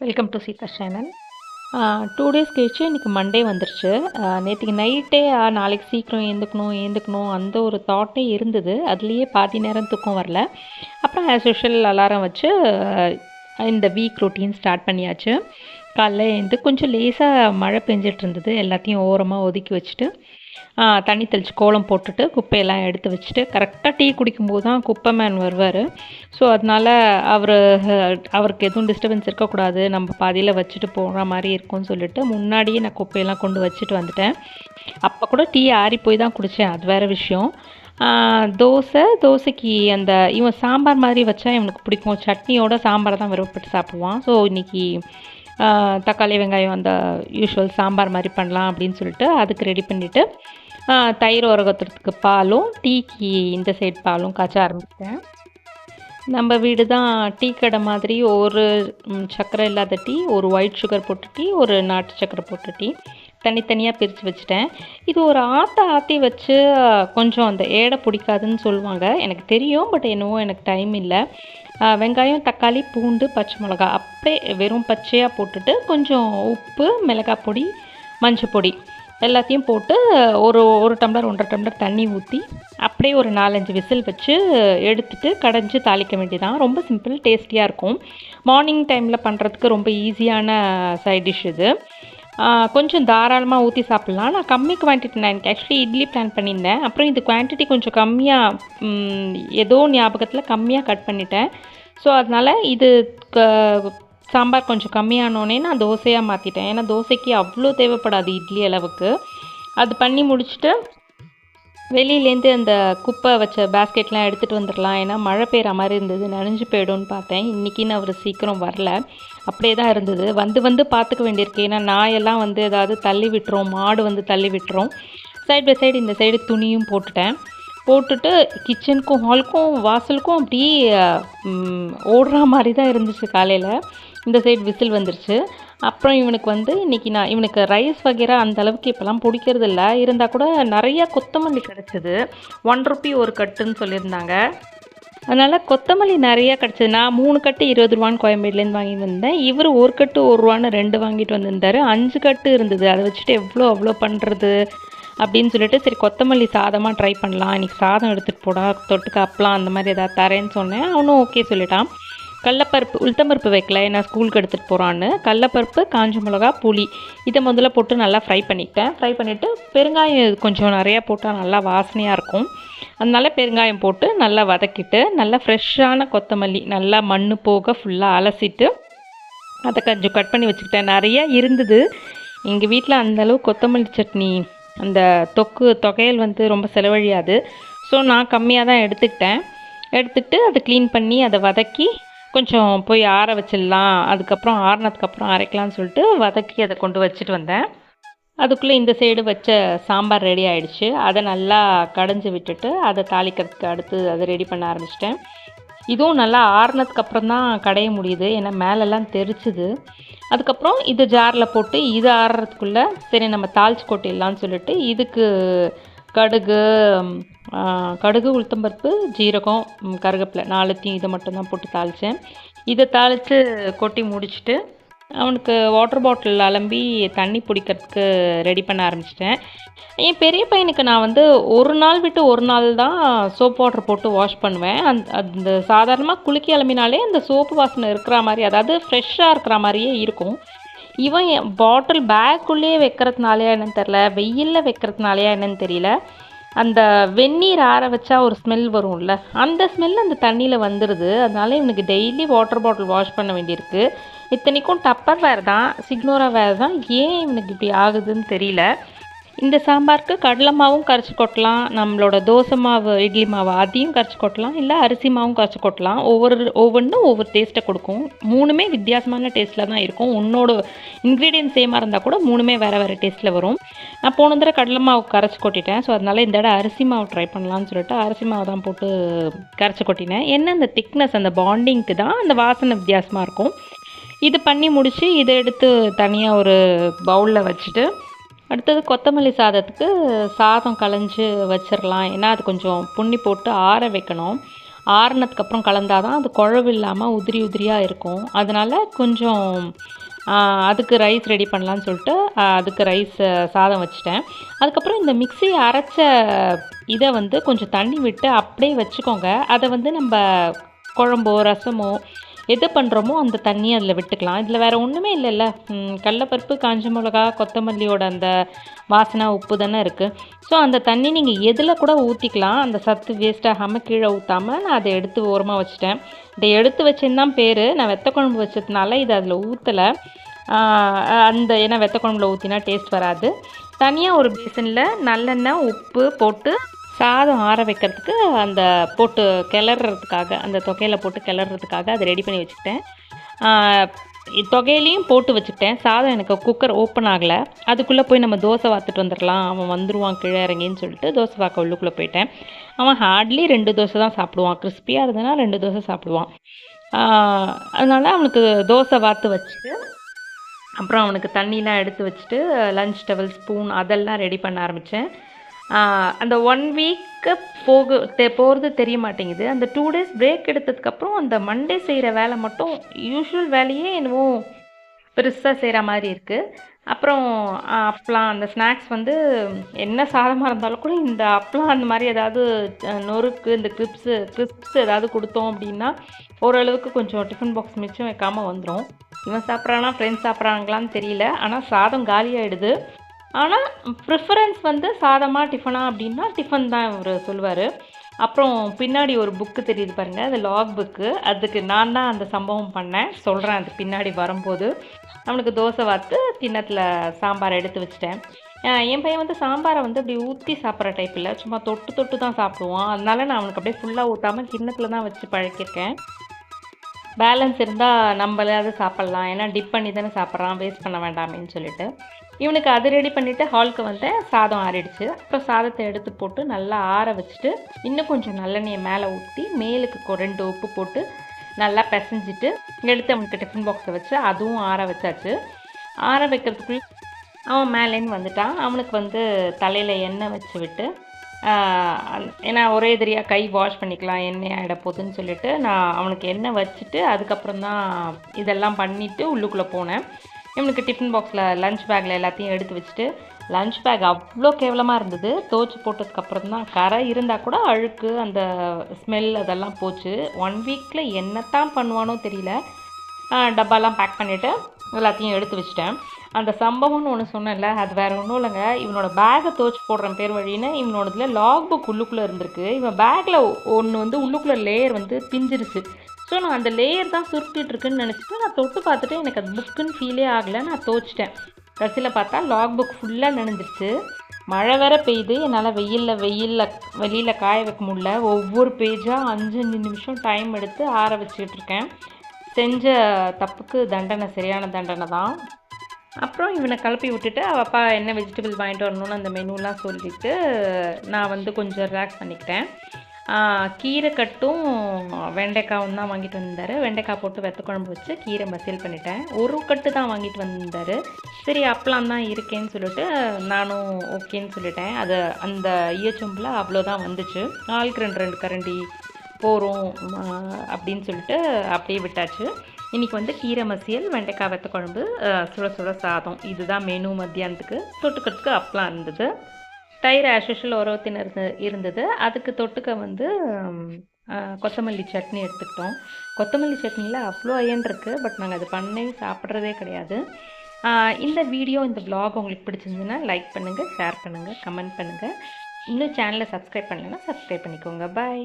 Welcome to Seetha channel two days கழிச்சு இன்றைக்கி Monday வந்துருச்சு. நேற்றுக்கு நைட்டே நாளைக்கு சீக்கிரம் ஏந்துக்கணும் ஏந்துக்கணும் அந்த ஒரு தாட்டே இருந்தது. அதுலேயே பாதி நேரம் தூக்கம் வரல. அப்புறம் ஆஸ் யூஷுவல் அலாரம் வச்சு இந்த வீக் ரொட்டீன் ஸ்டார்ட் பண்ணியாச்சு. காலைல எழுந்து கொஞ்சம் லேசாக மழை பெஞ்சிட்டு இருந்தது. எல்லாத்தையும் ஓரமாக ஒதுக்கி வச்சுட்டு தண்ணி தெளித்து கோலம் போட்டுட்டு குப்பையெல்லாம் எடுத்து வச்சுட்டு கரெக்டாக டீ குடிக்கும்போது தான் குப்பை மேன் வருவார். ஸோ அதனால் அவர் அவருக்கு எதுவும் டிஸ்டர்பன்ஸ் இருக்கக்கூடாது. நம்ம பாதியில் வச்சுட்டு போகிற மாதிரி இருக்கும்னு சொல்லிட்டு முன்னாடியே நான் குப்பையெல்லாம் கொண்டு வச்சுட்டு வந்துட்டேன். அப்போ கூட டீ ஆறி போய் தான் குடித்தேன் அது வேறு விஷயம். தோசை தோசைக்கு அந்த இவன் சாம்பார் மாதிரி வச்சா இவனுக்கு பிடிக்கும். சட்னியோட சாம்பார் தான் விருப்பப்பட்டு சாப்பிடுவான். ஸோ இன்றைக்கி தக்காளி வெங்காயம் அந்த யூஷுவல் சாம்பார் மாதிரி பண்ணலாம் அப்படின்னு சொல்லிட்டு அதுக்கு ரெடி பண்ணிவிட்டு தயிர் உரகத்துறதுக்கு பாலும் டீக்கு இந்த சைடு பாலும் காய்ச்ச ஆரம்பிச்சிட்டேன். நம்ம வீடு தான் டீ கடை மாதிரி ஒரு சர்க்கரை இல்லாத டீ ஒரு ஒயிட் சுகர் போட்டு டீ ஒரு நாட்டு சர்க்கரை போட்டு டீ தனித்தனியாக பிரித்து வச்சுட்டேன். இது ஒரு ஆற்ற ஆற்றி வச்சு கொஞ்சம் அந்த ஏடை பிடிக்காதுன்னு சொல்லுவாங்க. எனக்கு தெரியும் பட் என்னவோ எனக்கு டைம் இல்லை. வெங்காயம் தக்காளி பூண்டு பச்சை மிளகா அப்படியே வெறும் பச்சையாக போட்டுட்டு கொஞ்சம் உப்பு மிளகாய் பொடி மஞ்சள் பொடி. எல்லாத்தையும் போட்டு ஒரு ஒரு டம்ளர் ஒன்றரை டம்ளர் தண்ணி ஊற்றி அப்படியே ஒரு நாலஞ்சு விசில் வச்சு எடுத்துட்டு கடைஞ்சி தாளிக்க வேண்டியதான் ரொம்ப சிம்பிள் டேஸ்டியாக இருக்கும். மார்னிங் டைமில் பண்ணுறதுக்கு ரொம்ப ஈஸியான சைட் டிஷ் இது. கொஞ்சம் தாராளமாக ஊற்றி சாப்பிட்லாம். நான் கம்மி குவான்டிட்டி நான் எனக்கு ஆக்சுவலி இட்லி பிளான் பண்ணியிருந்தேன். அப்புறம் இது குவான்டிட்டி கொஞ்சம் கம்மியாக ஏதோ ஞாபகத்தில் கம்மியாக கட் பண்ணிட்டேன். ஸோ அதனால் இது க- சாம்பார் கொஞ்சம் கம்மியானோடனே நான் தோசையாக மாற்றிட்டேன் ஏன்னா தோசைக்கு அவ்வளோ தேவைப்படாது இட்லி அளவுக்கு. அது பண்ணி முடிச்சுட்டு வெளியிலேருந்து அந்த குப்பை வச்ச பேஸ்கெட்லாம் எடுத்துகிட்டு வந்துடலாம். ஏன்னா மழை பெய்கிற மாதிரி இருந்தது நனைஞ்சு போயிடும்னு பார்த்தேன். இன்றைக்கின்னு அவர் சீக்கிரம் வரல. அப்படியே தான் இருந்தது. வந்து வந்து பார்த்துக்க வேண்டியிருக்கு. ஏன்னா நாயெல்லாம் வந்து ஏதாவது தள்ளி விட்டுரும் மாடு வந்து தள்ளி விட்டுரும். சைடு பை சைடு இந்த சைடு துணியும் போட்டுட்டேன். போட்டுட்டு கிச்சனுக்கும் ஹாலுக்கும் வாசலுக்கும் அப்படியே ஓடுற மாதிரி தான் இருந்துச்சு காலையில். இந்த சைடு விசில் வந்துருச்சு. அப்புறம் இவனுக்கு வந்து இன்றைக்கி நான் இவனுக்கு ரைஸ் வகைரா அந்த அளவுக்கு இப்போலாம் பிடிக்கிறது இல்லை இருந்தால் கூட நிறையா கொத்தமல்லி கிடச்சிது. ஒன் ருபி ஒரு கட்டுன்னு சொல்லியிருந்தாங்க. அதனால் கொத்தமல்லி நிறையா கிடச்சிது. நான் மூணு கட்டு இருபது ரூபான்னு கோயம்பேடுலேருந்து வாங்கிட்டு வந்தேன். இவர் ஒரு கட்டு ஒரு ரூபான்னு ரெண்டு வாங்கிட்டு வந்திருந்தார். அஞ்சு கட்டு இருந்தது. அதை வச்சுட்டு எவ்வளோ அவ்வளோ பண்ணுறது அப்படின்னு சொல்லிட்டு சரி கொத்தமல்லி சாதமாக ட்ரை பண்ணலாம். இன்றைக்கி சாதம் எடுத்துகிட்டு போடா தொட்டுக்கு அப்பலாம் அந்த மாதிரி எதாவது தரேன்னு சொன்னேன். அவனும் ஓகே சொல்லிட்டான். கடலப்பருப்பு உளுத்தம்பருப்பு வைக்கல. ஏன்னா ஸ்கூலுக்கு எடுத்துகிட்டு போகிறான்னு கடலப்பருப்பு காஞ்ச மிளகா புளி. இதை முதல்ல போட்டு நல்லா ஃப்ரை பண்ணிக்கிட்டேன் ஃப்ரை பண்ணிவிட்டு பெருங்காயம் கொஞ்சம் நிறையா போட்டால் நல்லா வாசனையாக இருக்கும். அதனால பெருங்காயம் போட்டு நல்லா வதக்கிட்டு நல்லா ஃப்ரெஷ்ஷான கொத்தமல்லி நல்லா மண் போக ஃபுல்லாக அலசிட்டு அதை கொஞ்சம் கட் பண்ணி வச்சுக்கிட்டேன். நிறைய இருந்தது. எங்கள் வீட்டில் அந்தளவு கொத்தமல்லி சட்னி அந்த தொக்கு தொகையல் வந்து ரொம்ப செலவழியாது. ஸோ நான் கம்மியாக தான் எடுத்துக்கிட்டேன். எடுத்துகிட்டு அதை க்ளீன் பண்ணி அதை வதக்கி கொஞ்சம் போய் ஆற வச்சிடலாம். அதுக்கப்புறம் ஆறினதுக்கப்புறம் அரைக்கலாம்னு சொல்லிட்டு வதக்கி அதை கொண்டு வச்சுட்டு வந்தேன். அதுக்குள்ளே இந்த சைடு வச்ச சாம்பார் ரெடி ஆகிடுச்சு அதை நல்லா கடைஞ்சி விட்டுட்டு அதை தாளிக்கிறதுக்கு அடுத்து அதை ரெடி பண்ண ஆரம்பிச்சிட்டேன். இதுவும் நல்லா ஆறுனதுக்கப்புறம் தான் கடைய முடியுது. ஏன்னா மேலெல்லாம் தெரிச்சுது. அதுக்கப்புறம் இது ஜாரில் போட்டு இது ஆறுறதுக்குள்ளே சரி நம்ம தாளிச்சு கொட்டிடலான்னு சொல்லிட்டு இதுக்கு கடுகு கடுகு உளுத்தம்பருப்பு ஜீரகம் ம், கருவேப்பிலை நாலுத்தையும் இதை மட்டும்தான் போட்டு தாளித்தேன். இதை தாளித்து கொட்டி முடிச்சுட்டு அவனுக்கு வாட்டர் பாட்டில் அலம்பி தண்ணி பிடிக்கிறதுக்கு ரெடி பண்ண ஆரம்பிச்சிட்டேன். என் பெரிய பையனுக்கு நான் வந்து ஒரு நாள் விட்டு ஒரு நாள் தான் சோப் வாட்டர் போட்டு வாஷ் பண்ணுவேன். அந் அந்த சாதாரணமாக குளிக்க அலம்பினாலே அந்த சோப்பு வாசனை இருக்கிற மாதிரி அதாவது ஃப்ரெஷ்ஷாக இருக்கிற மாதிரியே இருக்கும். இவன் என் பாட்டில் பேக்குள்ளேயே வைக்கிறதுனாலயா என்னன்னு தெரில வெயிலில் வைக்கிறதுனாலயா என்னன்னு தெரியல. அந்த வெந்நீர் ஆற வச்சா ஒரு ஸ்மெல் வரும்ல. அந்த ஸ்மெல் அந்த தண்ணியில் வந்துடுது அதனால இவனுக்கு டெய்லி வாட்டர் பாட்டில் வாஷ் பண்ண வேண்டியிருக்கு. இத்தனைக்கும் டப்பர் வேறு தான் சிக்னோரா வேறு தான். ஏன் இவனுக்கு இப்படி ஆகுதுன்னு தெரியல. இந்த சாம்பாருக்கு கடலை மாவும் கரைச்சி கொட்டலாம் நம்மளோட தோசை மாவு இட்லி மாவு அதையும் கரைச்சி கொட்டலாம் இல்லை அரிசி மாவும் கரைச்சி கொட்டலாம். ஒவ்வொரு ஒவ்வொன்றும் ஒவ்வொரு டேஸ்ட்டை கொடுக்கும். மூணுமே வித்தியாசமான டேஸ்ட்டில் தான் இருக்கும். உன்னோட இன்க்ரீடியன்ட் சேமாக இருந்தால் கூட மூணுமே வேறு வேறு டேஸ்ட்டில் வரும். நான் போன தடவை கடலை மாவு கரைச்சி கொட்டிட்டேன். ஸோ அதனால் இந்த தடவை அரிசி மாவு ட்ரை பண்ணலாம்னு சொல்லிட்டு அரிசி மாவு தான் போட்டு கரைச்சி கொட்டினேன். என்ன அந்த திக்னஸ் அந்த பாண்டிங்க்கு தான் அந்த வாசனை வித்தியாசமாக இருக்கும். இது பண்ணி முடித்து இதை எடுத்து தனியாக ஒரு பவுலில் வச்சுட்டு அடுத்தது கொத்தமல்லி சாதத்துக்கு சாதம் கலைஞ்சு வச்சிடலாம் ஏன்னா அது கொஞ்சம் புண்ணி போட்டு ஆற வைக்கணும். ஆறுனதுக்கப்புறம் கலந்தால் தான் அது குழவு இல்லாமல் உதிரி உதிரியாக இருக்கும். அதனால் கொஞ்சம் அதுக்கு ரைஸ் ரெடி பண்ணலான்னு சொல்லிட்டு அதுக்கு ரைஸ் சாதம் வச்சுட்டேன். அதுக்கப்புறம் இந்த மிக்சி அரைச்ச இதை வந்து கொஞ்சம் தண்ணி விட்டு அப்படியே வச்சுக்கோங்க. அதை வந்து நம்ம குழம்போ ரசமோ எது பண்ணுறோமோ அந்த தண்ணியை அதில் விட்டுக்கலாம். இதில் வேறு ஒன்றுமே இல்லைல்ல. கடலப்பருப்பு காஞ்ச மிளகா கொத்தமல்லியோட அந்த வாசனை உப்பு தானே இருக்குது ஸோ அந்த தண்ணி நீங்கள் எதில் கூட ஊற்றிக்கலாம் அந்த சத்து வேஸ்ட் ஆகாமல் கீழே ஊற்றாமல் நான் அதை எடுத்து ஓரமாக வச்சுட்டேன். இதை எடுத்து வச்சேன்னு தான் பேர். நான் வெத்த குழம்பு வச்சதுனால இது அதில் ஊற்றலை அந்த ஏன்னா வெத்த குழம்புல ஊற்றினா டேஸ்ட் வராது. தனியாக ஒரு பேசனில் நல்லெண்ணெய் உப்பு போட்டு சாதம் ஆற வைக்கிறதுக்கு அந்த போட்டு கிளறதுக்காக அந்த தொகையில் போட்டு கிளறதுக்காக அதை ரெடி பண்ணி வச்சுக்கிட்டேன். தொகையிலையும் போட்டு வச்சுக்கிட்டேன். சாதம் எனக்கு குக்கர் ஓப்பன் ஆகலை. அதுக்குள்ளே போய் நம்ம தோசை வாத்துட்டு வந்துடலாம். அவன் வந்துடுவான் கீழே இறங்கின்னு சொல்லிட்டு தோசை வாக்க உள்ளுக்குள்ளே போயிட்டேன். அவன் ஹார்ட்லி ரெண்டு தோசை தான் சாப்பிடுவான். கிறிஸ்பியாக இருந்ததுன்னா ரெண்டு தோசை சாப்பிடுவான். அதனால் அவனுக்கு தோசை வாத்து வச்சுட்டு அப்புறம் அவனுக்கு தண்ணிலாம் எடுத்து வச்சுட்டு லஞ்ச் டவல் ஸ்பூன் அதெல்லாம் ரெடி பண்ண ஆரம்பித்தேன் அந்த ஒன் வீக்கு போக தெ போகிறது தெரிய மாட்டேங்குது அந்த டூ டேஸ் பிரேக் எடுத்ததுக்கப்புறம் அந்த மண்டே செய்கிற வேலை மட்டும் யூஷுவல் வேலையே என்னவோ பெருசாக செய்கிற மாதிரி இருக்குது அப்புறம் ஆ, அப்பளம் அந்த ஸ்நாக்ஸ் வந்து என்ன சாதமாக இருந்தாலும் கூட இந்த அப்பளம் அந்த மாதிரி ஏதாவது நொறுக்கு இந்த கிரிப்ஸு கிரிப்ஸ் ஏதாவது கொடுத்தோம் அப்படின்னா ஓரளவுக்கு கொஞ்சம் டிஃபன் பாக்ஸ் மிச்சம் வைக்காமல் வந்துடும் இவன் சாப்பிட்றானா ஃப்ரெண்ட்ஸ் சாப்பிட்றாங்களான்னு தெரியல. ஆனால் சாதம் காலியாகிடுது ஆனால் ப்ரிஃபரன்ஸ் வந்து சாதமாக டிஃபனா அப்படின்னா டிஃபன் தான் அவர் சொல்லுவார் அப்புறம் பின்னாடி ஒரு புக்கு தெரியுது பாருங்கள் அது லாக் புக்கு அதுக்கு நான் தான் அந்த சம்பவம் பண்ணேன். சொல்கிறேன் அது பின்னாடி வரும்போது. அவனுக்கு தோசை வார்த்து கிண்ணத்தில் சாம்பார் எடுத்து வச்சிட்டேன். என் பையன் வந்து சாம்பாரை வந்து அப்படி ஊற்றி சாப்பிட்ற டைப் இல்லை. சும்மா தொட்டு தொட்டு தான் சாப்பிடுவான். அதனால நான் அவனுக்கு அப்படியே ஃபுல்லாக ஊற்றாமல் கிண்ணத்தில் தான் வச்சு பழக்கியிருக்கேன். பேலன்ஸ் இருந்தால் நம்மளாவது சாப்பிட்லாம். ஏன்னா டிப் பண்ணி தானே சாப்பிட்றான். வேஸ்ட் பண்ண வேண்டாமேன்னு சொல்லிட்டு. இவனுக்கு அது ரெடி பண்ணிவிட்டு ஹாலுக்கு வந்தேன் சாதம் ஆறிடுச்சு. அப்புறம் சாதத்தை எடுத்து போட்டு நல்லா ஆற வச்சுட்டு இன்னும் கொஞ்சம் நல்லெண்ணெயை மேலே ஊற்றி மேலுக்கு ரெண்டு உப்பு போட்டு நல்லா பிசைஞ்சிட்டு எடுத்து அவனுக்கு டிஃபன் பாக்ஸை வச்சு அதுவும் ஆற வச்சாச்சு. ஆற வைக்கிறதுக்குள்ள அவன் மேலேன்னு வந்துட்டான். அவனுக்கு வந்து தலையில் எண்ணெய் வச்சு விட்டு ஏன்னா ஒரே எதிரியாக கை வாஷ் பண்ணிக்கலாம் எண்ணெய் ஆகிட போகுதுன்னு சொல்லிட்டு நான் அவனுக்கு எண்ணெய் வச்சுட்டு அதுக்கப்புறம் தான் இதெல்லாம் பண்ணிவிட்டு உள்ளுக்குள்ளே போனேன். இவனுக்கு டிஃபன் பாக்ஸில் லஞ்ச் பேக்கில் எல்லாத்தையும் எடுத்து வச்சுட்டு லஞ்ச் பேக் அவ்வளோ கேவலமாக இருந்தது. துவச்சி போட்டதுக்கப்புறம் தான் கரை இருந்தால் கூட அழுக்கு அந்த ஸ்மெல் அதெல்லாம் போச்சு. ஒன் வீக்கில் என்னத்தான் பண்ணுவானோ தெரியல. டப்பாலாம் பேக் பண்ணிவிட்டு எல்லாத்தையும் எடுத்து வச்சிட்டேன். அந்த சம்பவம்னு ஒன்று சொன்னேன்ல அது வேறு ஒன்றும் இல்லைங்க. இவனோட பேக்கை துவச்சி போடுறேன் பேர் வழின்னு இவனோடதுல லாக் புக் உள்ளுக்குள்ளே இருந்திருக்கு. இவன் பேக்கில் ஒன்று வந்து உள்ளுக்குள்ளே லேயர் வந்து பிஞ்சிருச்சு. ஸோ நான் அந்த லேயர் தான் சுருட்டிட்டு நினச்சிட்டு நான் தொட்டு பார்த்துட்டு எனக்கு அது புக்குன்னு ஃபீலே ஆகலை. நான் தோச்சிட்டேன். கடைசியில் பார்த்தா லாக் புக் ஃபுல்லாக நினைஞ்சிருச்சு. மழை வேற பெய்யுது. என்னால் வெயிலில் வெயிலில் வெளியில் காய வைக்க முடில ஒவ்வொரு பேஜாக அஞ்சு அஞ்சு நிமிஷம் டைம் எடுத்து ஆற வச்சுக்கிட்டு இருக்கேன். செஞ்ச தப்புக்கு தண்டனை சரியான தண்டனை தான். அப்புறம் இவனை கிளப்பி விட்டுட்டு அவள் அப்பா என்ன வெஜிடபிள் வாங்கிட்டு வரணும்னு அந்த மெனுலாம் சொல்லிட்டு நான் வந்து கொஞ்சம் ரிலாக்ஸ் பண்ணிக்கிட்டேன். கீரைக்கட்டும் வெண்டைக்காவும் தான் வாங்கிட்டு வந்தார். வெண்டைக்காய் போட்டு வெத்த குழம்பு வச்சு கீரை மசியல் பண்ணிட்டேன். ஒரு கட்டு தான் வாங்கிட்டு வந்தார். சரி அப்பளம் தான் இருக்கேன்னு சொல்லிட்டு நானும் ஓகேன்னு சொல்லிட்டேன். அது அந்த ஈயச்சொம்பில் அவ்வளோதான் வந்துச்சு. ஆளுக்கு ரெண்டு ரெண்டு கரண்டி போகிறோம் அப்படின்னு சொல்லிட்டு அப்படியே விட்டாச்சு. இன்றைக்கி வந்து கீரை மசியல் வெண்டைக்காய் வெத்த குழம்பு சுட சுட சாதம். இதுதான் மெனு மத்தியானத்துக்கு. தொட்டுக்கிறதுக்கு அப்பளம் இருந்தது. தயிர் ஆஷுஷல் உரவத்தின் இருந்து இருந்தது. அதுக்கு தொட்டுக்க வந்து கொத்தமல்லி சட்னி எடுத்துக்கிட்டோம். கொத்தமல்லி சட்னியில் அவ்வளோ அயன் இருக்குது பட் நாங்கள் அது பண்ணி சாப்பிட்றதே கிடையாது. இந்த வீடியோ இந்த ப்ளாக் உங்களுக்கு பிடிச்சிருந்துன்னா லைக் பண்ணுங்கள் ஷேர் பண்ணுங்கள் கமெண்ட் பண்ணுங்கள் இன்னும் சேனலை சப்ஸ்கிரைப் பண்ணலைன்னா சப்ஸ்கிரைப் பண்ணிக்கோங்க. பாய்